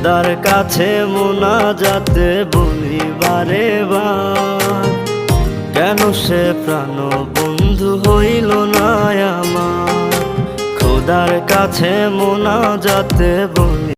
খোদার কাছে মোনা যাতে বলি বারে কেন সে প্রাণ বন্ধু হইল না আমার? খোদার কাছে মোনা যাতে বলি